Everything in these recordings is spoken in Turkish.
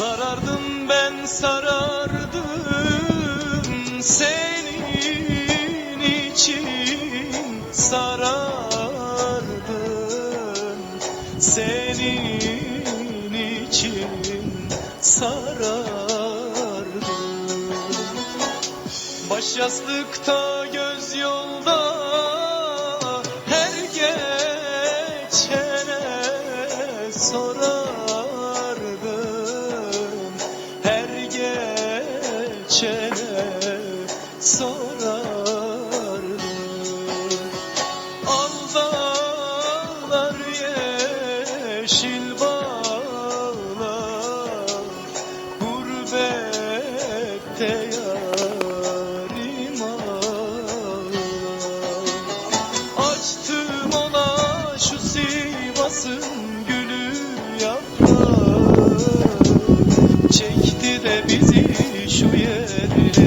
Sarardım ben sarardım senin için. Sarardım senin için. Sarardım. Baş yastıkta göz yolda geçene sorardım Aldalar yeşil bağlar Gurbette yarim ağlar Açtım ona şu Sivas'ın gülü yaprağı Çekti de bizi şu yerlerin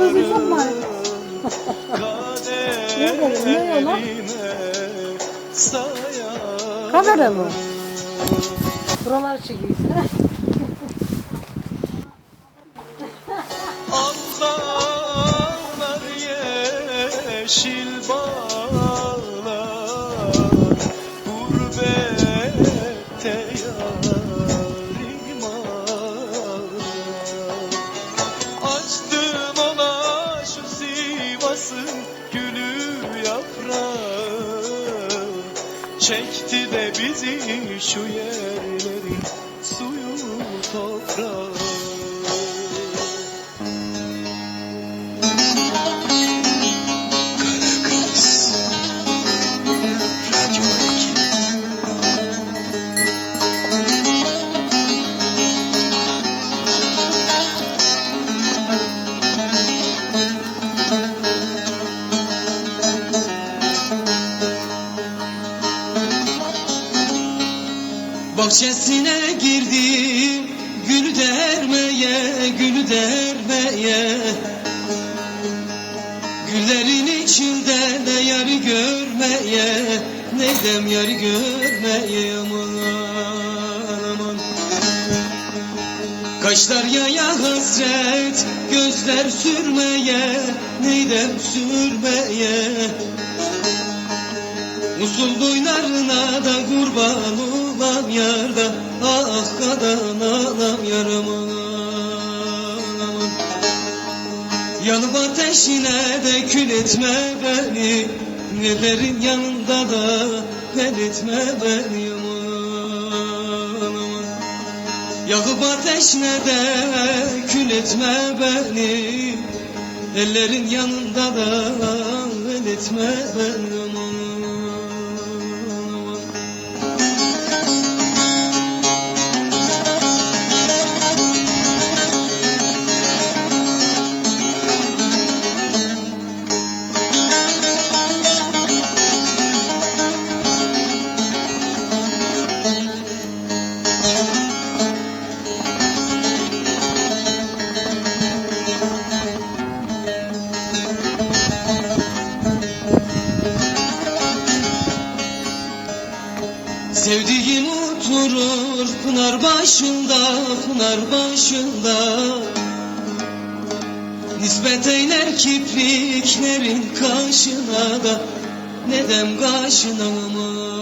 bu çok var. Ne dedi, ne yola? Kamera mı? Buralar çekiyor. Aldanlar yeşil Çekti de bizi şu yerlerin suyu toprağı Bahçesine girdim gül dermeye gül dermeye. Güllerin içinde ne yarı görmeye Neydem yarı görmeye aman aman. Kaşlar yaya hasret gözler sürmeye Neydem sürmeye. Musul boylarına da kurban yarda Ah kadan anam yarım aman Yanıp ateşine de kül etme beni Nelerin yanında da fel etme beni aman Yakıp ateşine de kül etme beni Ellerin yanında da el etme beni Sevdiğin oturur pınar başında, pınar başında. Nispet eyler kipriklerin kaşına da Nedem kaşına aman